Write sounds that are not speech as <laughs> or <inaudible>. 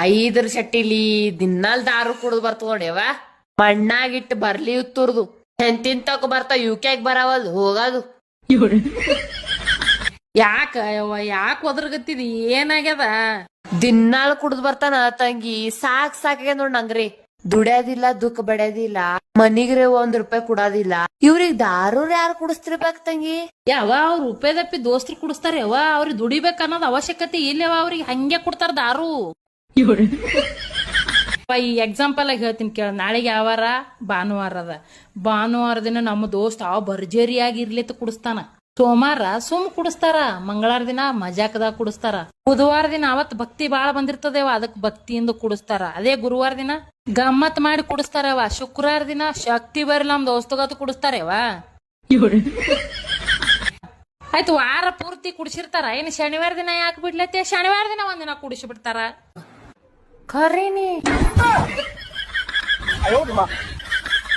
ಐದರ ಶಟ್ಟಿಲಿ ದಿನಾಲ್ ದಾರು ಕುಡ್ದು ಬರ್ತಕೊಂಡೆವ ಮಣ್ಣಾಗಿಟ್ಟು ಬರ್ಲಿ ಉತ್ತುರ್ದು ಹೆಂತಿನ್ ತಕ ಯು ಕೆಗ್ ಬರವಲ್ ಹೋಗದು. ಯಾಕ ಯವ್ವ, ಯಾಕ ಒದರ್ಗತ್ತಿದ್, ಏನಾಗ್ಯದ? ದಿನಾಲ್ ಕುಡ್ದು ಬರ್ತಾನ ತಂಗಿ, ಸಾಕ್ ಸಾಕಾಗ್ಯದ ನೋಡ್ ನಂಗ್ರಿ. ದುಡ್ಯಾದಿಲ್ಲ, ದುಃಖ ಬಡ್ಯಾದಿಲ್ಲ, ಮನಿಗ್ರೆ ಒಂದ್ ರೂಪಾಯಿ ಕುಡಾದಿಲ್ಲ. ಇವ್ರಿಗ್ ದಾರು ಯಾರು ಕುಡಿಸ್ತಿರ್ಬೇಕ ತಂಗಿ? ಯಾವ ಅವ್ರ ದಪ್ಪಿ ದೋಸ್ತರು ಕುಡಿಸ್ತಾರ ಯಾವ ಅವ್ರಿಗೆ ದುಡಿಬೇಕ ಅನ್ನೋದ್ ಅವಶ್ಯಕತೆ ಇಲ್ಲವ ಅವ್ರಿಗೆ ಹಂಗೆ ಕೊಡ್ತಾರ ದಾರು. <laughs> ಈ ಎಕ್ಸಾಂಪಲ್ ಆಗಿ ಹೇಳ್ತೀನಿ ಕೇಳ. ನಾಳೆಗೆ ಯಾವಾರ ಭಾನುವಾರ ಅದ. ಭಾನುವಾರ ದಿನ ನಮ್ಮ ದೋಸ್ತ ಅವ ಭರ್ಜರಿಯಾಗಿ ಇರ್ಲಿತ್ತು ಕುಡಿಸ್ತಾನ. ಸೋಮವಾರ ಸುಮ್ ಕುಡಿಸ್ತಾರ. ಮಂಗಳವಾರ ದಿನ ಮಜಾಕದಾಗ ಕುಡಿಸ್ತಾರ. ಬುಧವಾರ ದಿನ ಅವತ್ ಭಕ್ತಿ ಬಾಳ ಬಂದಿರ್ತದೇವ, ಅದಕ್ ಭಕ್ತಿಯಿಂದ ಕುಡಿಸ್ತಾರ. ಅದೇ ಗುರುವಾರ ದಿನ ಗಮ್ಮತ್ ಮಾಡಿ ಕುಡಿಸ್ತಾರವ ಶುಕ್ರವಾರ ದಿನ ಶಕ್ತಿ ಬರ್ಲಿ ನಮ್ ದೋಸ್ತಗತ್ ಕುಡಿಸ್ತಾರೇವ <laughs> ಆಯ್ತು ವಾರ ಪೂರ್ತಿ ಕುಡಿಸಿರ್ತಾರ. ಏನ್ ಶನಿವಾರ ದಿನ ಯಾಕೆ ಬಿಡ್ಲತ್ತೆ? ಶನಿವಾರ ದಿನ ಒಂದಿನ ಕುಡಿಸಿ ಬಿಡ್ತಾರ. Kari nih. Ayo, Mak.